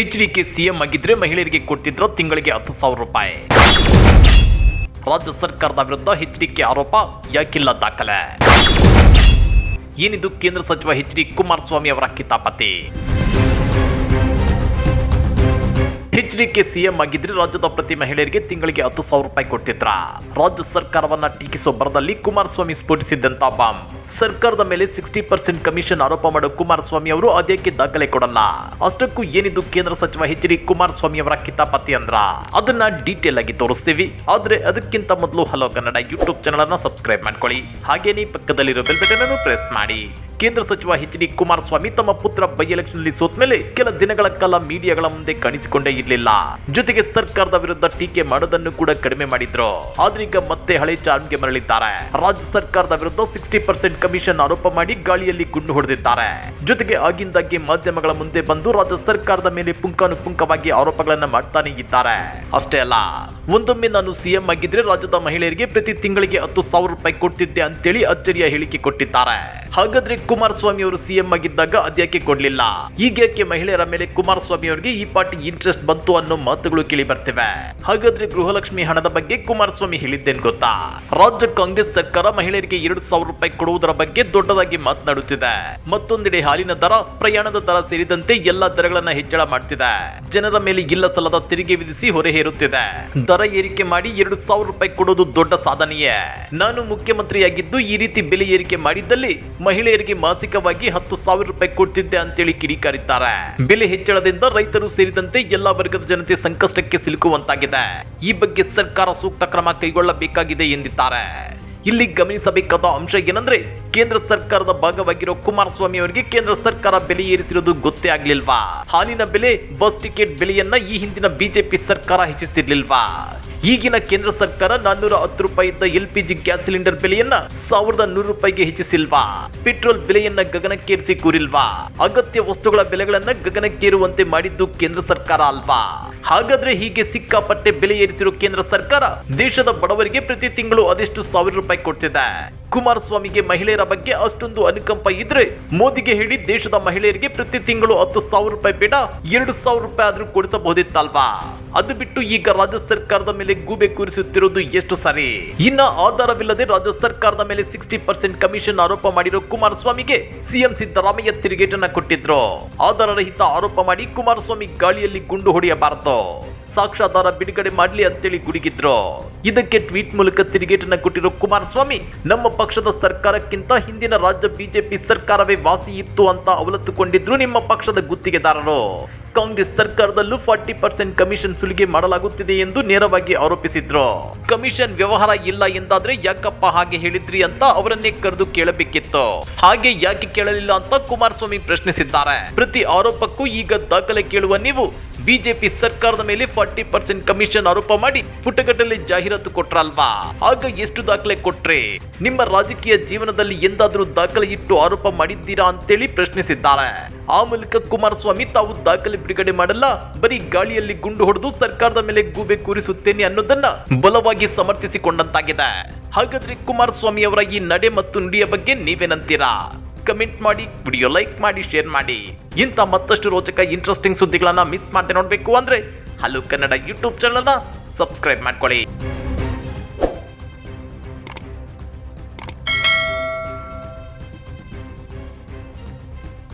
H D K CM ಆಗಿದ್ರೆ ಮಹಿಳೆಯರಿಗೆ ಕೊಡ್ತಿದ್ರು ತಿಂಗಳಿಗೆ ಹತ್ತು ಸಾವಿರ ರೂಪಾಯಿ. ರಾಜ್ಯ ಸರ್ಕಾರದ ವಿರುದ್ಧ ಎಚ್ ಡಿ ಕೆ ಆರೋಪ ಯಾಕಿಲ್ಲ ದಾಖಲೆ. ಏನಿದು ಕೇಂದ್ರ ಸಚಿವ ಎಚ್ ಡಿ ಕುಮಾರಸ್ವಾಮಿ ಅವರ ಕಿತಾಪತಿ? ಎಚ್ ಡಿ ಕೆ ಸಿಎಂ ಆಗಿದ್ರೆ ರಾಜ್ಯದ ಪ್ರತಿ ಮಹಿಳೆಯರಿಗೆ ತಿಂಗಳಿಗೆ ಹತ್ತು ಸಾವಿರ ರೂಪಾಯಿ ಕೊಟ್ಟಿದ್ರ ರಾಜ್ಯ ಸರ್ಕಾರವನ್ನ ಟೀಕಿಸುವ ಬರದಲ್ಲಿ ಕುಮಾರಸ್ವಾಮಿ ಸ್ಫೋಟಿಸಿದ್ದಂತ ಬಾಂಬ್. ಸರ್ಕಾರದ ಮೇಲೆ ಸಿಕ್ಸ್ಟಿ ಪರ್ಸೆಂಟ್ ಕಮಿಷನ್ ಆರೋಪ ಮಾಡೋ ಕುಮಾರಸ್ವಾಮಿ ಅವರು ಅದಕ್ಕೆ ದಾಖಲೆ ಕೊಡಲ್ಲ? ಅಷ್ಟಕ್ಕೂ ಏನಿದು ಕೇಂದ್ರ ಸಚಿವ ಎಚ್ ಡಿ ಕುಮಾರಸ್ವಾಮಿ ಅವರ ಕಿತಾಪತಿ ಅಂದ್ರ? ಅದನ್ನ ಡೀಟೇಲ್ ಆಗಿ ತೋರಿಸ್ತೀವಿ. ಆದ್ರೆ ಅದಕ್ಕಿಂತ ಮೊದಲು ಹಲೋ ಕನ್ನಡ ಯೂಟ್ಯೂಬ್ ಚಾನಲ್ ಅನ್ನ ಸಬ್ಸ್ಕ್ರೈಬ್ ಮಾಡ್ಕೊಳ್ಳಿ. ಹಾಗೇನೇ ಪಕ್ಕದಲ್ಲಿರೋ ಬೆಲ್ ಬಟನ್ ಅನ್ನು ಪ್ರೆಸ್ ಮಾಡಿ. ಕೇಂದ್ರ ಸಚಿವ ಎಚ್ ಡಿ ಕುಮಾರಸ್ವಾಮಿ ತಮ್ಮ ಪುತ್ರ ಬೈ ಎಲೆಕ್ಷನ್ ಸೋತ ಮೇಲೆ ಕೆಲ ದಿನಗಳ ಕಾಲ ಮೀಡಿಯಾಗಳ ಮುಂದೆ ಕಾಣಿಸಿಕೊಂಡೇ ಇರಲಿಲ್ಲ. ಜೊತೆಗೆ ಸರ್ಕಾರದ ವಿರುದ್ಧ ಟೀಕೆ ಮಾಡೋದನ್ನು ಕೂಡ ಕಡಿಮೆ ಮಾಡಿದ್ರು. ಆದ್ರೆ ಈಗ ಮತ್ತೆ ಹಳೆ ಚಾರ್ಮ್ಗೆ ಮರಳಿದ್ದಾರೆ. ರಾಜ್ಯ ಸರ್ಕಾರದ ವಿರುದ್ಧ ಸಿಕ್ಸ್ಟಿ ಪರ್ಸೆಂಟ್ ಕಮಿಷನ್ ಆರೋಪ ಮಾಡಿ ಗಾಳಿಯಲ್ಲಿ ಗುಂಡು ಹೊಡೆದಿದ್ದಾರೆ. ಜೊತೆಗೆ ಆಗಿಂದಾಗ್ಗೆ ಮಾಧ್ಯಮಗಳ ಮುಂದೆ ಬಂದು ರಾಜ್ಯ ಸರ್ಕಾರದ ಮೇಲೆ ಪುಂಕಾನುಪುಂಕವಾಗಿ ಆರೋಪಗಳನ್ನ ಮಾಡ್ತಾನೆ ಇದ್ದಾರೆ. ಅಷ್ಟೇ ಅಲ್ಲ, ಒಂದೊಮ್ಮೆ ನಾನು ಸಿಎಂ ಆಗಿದ್ರೆ ರಾಜ್ಯದ ಮಹಿಳೆಯರಿಗೆ ಪ್ರತಿ ತಿಂಗಳಿಗೆ ಹತ್ತು ಸಾವಿರ ರೂಪಾಯಿ ಕೊಡ್ತಿದ್ದೆ ಅಂತೇಳಿ ಅಚ್ಚರಿಯ ಹೇಳಿಕೆ ಕೊಟ್ಟಿದ್ದಾರೆ. ಹಾಗಾದ್ರೆ ಕುಮಾರಸ್ವಾಮಿ ಅವರು ಸಿಎಂ ಆಗಿದ್ದಾಗ ಅದ್ಯಾಕೆ ಕೊಡ್ಲಿಲ್ಲ? ಈಗ್ಯಾಕೆ ಮಹಿಳೆಯರ ಮೇಲೆ ಕುಮಾರಸ್ವಾಮಿ ಅವರಿಗೆ ಈ ಪಾರ್ಟಿ ಇಂಟ್ರೆಸ್ಟ್ ಬಂತು ಅನ್ನೋ ಮಾತುಗಳು ಕೇಳಿ ಬರ್ತಿವೆ. ಹಾಗಾದ್ರೆ ಗೃಹಲಕ್ಷ್ಮಿ ಹಣದ ಬಗ್ಗೆ ಕುಮಾರಸ್ವಾಮಿ ಹೇಳಿದ್ದೇನ್ ಗೊತ್ತಾ? ರಾಜ್ಯ ಕಾಂಗ್ರೆಸ್ ಸರ್ಕಾರ ಮಹಿಳೆಯರಿಗೆ ಎರಡು ಸಾವಿರ ರೂಪಾಯಿ ಕೊಡುವುದರ ಬಗ್ಗೆ ದೊಡ್ಡದಾಗಿ ಮಾತನಾಡುತ್ತಿದೆ. ಮತ್ತೊಂದೆಡೆ ಹಾಲಿನ ದರ, ಪ್ರಯಾಣದ ದರ ಸೇರಿದಂತೆ ಎಲ್ಲಾ ದರಗಳನ್ನ ಹೆಚ್ಚಳ ಮಾಡ್ತಿದೆ. ಜನರ ಮೇಲೆ ಇಲ್ಲ ಸಲ್ಲದ ತೆರಿಗೆ ವಿಧಿಸಿ ಹೊರೆ ಹೇರುತ್ತಿದೆ. ದರ ಏರಿಕೆ ಮಾಡಿ ಎರಡು ಸಾವಿರ ರೂಪಾಯಿ ಕೊಡೋದು ದೊಡ್ಡ ಸಾಧನೆಯೇ. ನಾನು ಮುಖ್ಯಮಂತ್ರಿಯಾಗಿದ್ದು ಈ ರೀತಿ ಬೆಲೆ ಏರಿಕೆ ಮಾಡಿದ್ದಲ್ಲಿ ಮಹಿಳೆಯರಿಗೆ ಮಾಸಿಕವಾಗಿ ಹತ್ತು ಸಾವಿರ ರೂಪಾಯಿ ಕೊಡ್ತಿದ್ದೆ ಅಂತೇಳಿ ಕಿಡಿಕಾರಿದ್ದಾರೆ. ಬೆಲೆ ಹೆಚ್ಚಳದಿಂದ ರೈತರು ಸೇರಿದಂತೆ ಎಲ್ಲಾ ವರ್ಗದ ಜನತೆ ಸಂಕಷ್ಟಕ್ಕೆ ಸಿಲುಕುವಂತಾಗಿದೆ. ಈ ಬಗ್ಗೆ ಸರ್ಕಾರ ಸೂಕ್ತ ಕ್ರಮ ಕೈಗೊಳ್ಳಬೇಕಾಗಿದೆ ಎಂದಿದ್ದಾರೆ. ಇಲ್ಲಿ ಗಮನಿಸಬೇಕಾದ ಅಂಶ ಏನಂದ್ರೆ, ಕೇಂದ್ರ ಸರ್ಕಾರದ ಭಾಗವಾಗಿರೋ ಕುಮಾರಸ್ವಾಮಿ ಅವರಿಗೆ ಕೇಂದ್ರ ಸರ್ಕಾರ ಬೆಲೆ ಏರಿಸಿರೋದು ಗೊತ್ತೇ ಆಗ್ಲಿಲ್ವಾ? ಹಾಲಿನ ಬೆಲೆ, ಬಸ್ ಟಿಕೆಟ್ ಬೆಲೆಯನ್ನ ಈ ಹಿಂದಿನ ಬಿಜೆಪಿ ಸರ್ಕಾರ ಹೆಚ್ಚಿಸಿರ್ಲಿಲ್ವಾ? ಈಗಿನ ಕೇಂದ್ರ ಸರ್ಕಾರ ನಾನ್ನೂರ ಹತ್ತು ರೂಪಾಯಿ ಇದ್ದ L P G gas cylinder ಬೆಲೆಯನ್ನ ಸಾವಿರದ ನೂರು ರೂಪಾಯಿಗೆ ಹೆಚ್ಚಿಸಿಲ್ವಾ? ಪೆಟ್ರೋಲ್ ಬೆಲೆಯನ್ನ ಗಗನಕ್ಕೇರಿಸಿ ಕೂರಿಲ್ವಾ? ಅಗತ್ಯ ವಸ್ತುಗಳ ಬೆಲೆಗಳನ್ನ ಗಗನಕ್ಕೇರುವಂತೆ ಮಾಡಿದ್ದು ಕೇಂದ್ರ ಸರ್ಕಾರ ಅಲ್ವಾ? ಹಾಗಾದ್ರೆ ಹೀಗೆ ಸಿಕ್ಕಾಪಟ್ಟೆ ಬೆಲೆ ಏರಿಸಿರೋ ಕೇಂದ್ರ ಸರ್ಕಾರ ದೇಶದ ಬಡವರಿಗೆ ಪ್ರತಿ ತಿಂಗಳು ಅದೆಷ್ಟು ಸಾವಿರ ರೂಪಾಯಿ ಕೊಡ್ತಿದೆ. ಕುಮಾರಸ್ವಾಮಿಗೆ ಮಹಿಳೆಯರ ಬಗ್ಗೆ ಅಷ್ಟೊಂದು ಅನುಕಂಪ ಇದ್ರೆ ಮೋದಿಗೆ ಹೇಳಿ ದೇಶದ ಮಹಿಳೆಯರಿಗೆ ಪ್ರತಿ ತಿಂಗಳು ಹತ್ತು ಸಾವಿರ ರೂಪಾಯಿ ಬೇಡ, ಎರಡು ಸಾವಿರ ರೂಪಾಯಿ ಆದ್ರೂ ಕೊಡಿಸಬಹುದಿತ್ತಲ್ವಾ? ಅದು ಬಿಟ್ಟು ಈಗ ರಾಜ್ಯ ಸರ್ಕಾರದ ಮೇಲೆ ಗೂಬೆ ಕೂರಿಸುತ್ತಿರುವುದು ಎಷ್ಟು ಸರಿ? ಇನ್ನ ಆಧಾರವಿಲ್ಲದೆ ರಾಜ್ಯ ಸರ್ಕಾರದ ಮೇಲೆ ಸಿಕ್ಸ್ಟಿ ಪರ್ಸೆಂಟ್ ಕಮಿಷನ್ ಆರೋಪ ಮಾಡಿರೋ ಕುಮಾರಸ್ವಾಮಿಗೆ ಸಿಎಂ ಸಿದ್ದರಾಮಯ್ಯ ತಿರುಗೇಟನ್ನ ಕೊಟ್ಟಿದ್ರು. ಆಧಾರರಹಿತ ಆರೋಪ ಮಾಡಿ ಕುಮಾರಸ್ವಾಮಿ ಗಾಳಿಯಲ್ಲಿ ಗುಂಡು ಹೊಡೆಯಬಾರದು. ಸಾಕ್ಷಾಧಾರ ಬಿಡುಗಡೆ ಮಾಡಲಿ ಅಂತೇಳಿ ಗುಡುಗಿದ್ರು. ಇದಕ್ಕೆ ಟ್ವೀಟ್ ಮೂಲಕ ತಿರುಗೇಟನ್ನ ಕೊಟ್ಟಿರೋ ಕುಮಾರಸ್ವಾಮಿ, ನಮ್ಮ ಪಕ್ಷದ ಸರ್ಕಾರಕ್ಕಿಂತ ಹಿಂದಿನ ರಾಜ್ಯ ಬಿಜೆಪಿ ಸರ್ಕಾರವೇ ವಾಸಿ ಇತ್ತು ಅಂತ ಅವಲತ್ತುಕೊಂಡಿದ್ರು ನಿಮ್ಮ ಪಕ್ಷದ ಗುತ್ತಿಗೆದಾರರು. ಕಾಂಗ್ರೆಸ್ ಸರ್ಕಾರದಲ್ಲೂ ಫಾರ್ಟಿ ಪರ್ಸೆಂಟ್ ಕಮಿಷನ್ ಸುಲಿಗೆ ಮಾಡಲಾಗುತ್ತಿದೆ ಎಂದು ನೇರವಾಗಿ ಆರೋಪಿಸಿದ್ರು. ಕಮಿಷನ್ ವ್ಯವಹಾರ ಇಲ್ಲ ಎಂದಾದ್ರೆ ಯಾಕಪ್ಪ ಹಾಗೆ ಹೇಳಿದ್ರಿ ಅಂತ ಅವರನ್ನೇ ಕರೆದು ಕೇಳಬೇಕಿತ್ತು. ಹಾಗೆ ಯಾಕೆ ಕೇಳಲಿಲ್ಲ ಅಂತ ಕುಮಾರಸ್ವಾಮಿ ಪ್ರಶ್ನಿಸಿದ್ದಾರೆ. ಪ್ರತಿ ಆರೋಪಕ್ಕೂ ಈಗ ದಾಖಲೆ ಕೇಳುವ ನೀವು ಬಿಜೆಪಿ ಸರ್ಕಾರದ ಮೇಲೆ ಫಾರ್ಟಿ ಪರ್ಸೆಂಟ್ ಕಮಿಷನ್ ಆರೋಪ ಮಾಡಿ ಪುಟಗಟ್ಟಲೆ ಜಾಹೀರಾತು ಕೊಟ್ರಲ್ವಾ? ಆಗ ಎಷ್ಟು ದಾಖಲೆ ಕೊಟ್ರೆ? ನಿಮ್ಮ ರಾಜಕೀಯ ಜೀವನದಲ್ಲಿ ಎಂದಾದರೂ ದಾಖಲೆ ಇಟ್ಟು ಆರೋಪ ಮಾಡಿದ್ದೀರಾ ಅಂತೇಳಿ ಪ್ರಶ್ನಿಸಿದ್ದಾರೆ. ಆ ಮೂಲಕ ಕುಮಾರಸ್ವಾಮಿ ತಾವು ದಾಖಲೆ ಬಿಡುಗಡೆ ಮಾಡಲ್ಲ? ಬರೀ ಗಾಳಿಯಲ್ಲಿ ಗುಂಡು ಹೊಡೆದು ಸರ್ಕಾರದ ಮೇಲೆ ಗೂಬೆ ಕೂರಿಸುತ್ತೇನೆ ಅನ್ನೋದನ್ನ ಬಲವಾಗಿ ಸಮರ್ಥಿಸಿಕೊಂಡಂತಾಗಿದೆ. ಹಾಗಾದ್ರೆ ಕುಮಾರಸ್ವಾಮಿ ಅವರ ಈ ನಡೆ ಮತ್ತು ನುಡಿಯ ಬಗ್ಗೆ ನೀವೇನಂತೀರಾ? ಕಮೆಂಟ್ ಮಾಡಿ, ವಿಡಿಯೋ ಲೈಕ್ ಮಾಡಿ, ಶೇರ್ ಮಾಡಿ. ಇಂಥ ಮತ್ತಷ್ಟು ರೋಚಕ ಇಂಟ್ರೆಸ್ಟಿಂಗ್ ಸುದ್ದಿಗಳನ್ನ ಮಿಸ್ ಮಾಡದೆ ನೋಡಬೇಕು ಅಂದ್ರೆ ಹಲೋ ಕನ್ನಡ ಯೂಟ್ಯೂಬ್ ಚಾನಲ್ನ ಸಬ್ಸ್ಕ್ರೈಬ್ ಮಾಡ್ಕೊಳ್ಳಿ.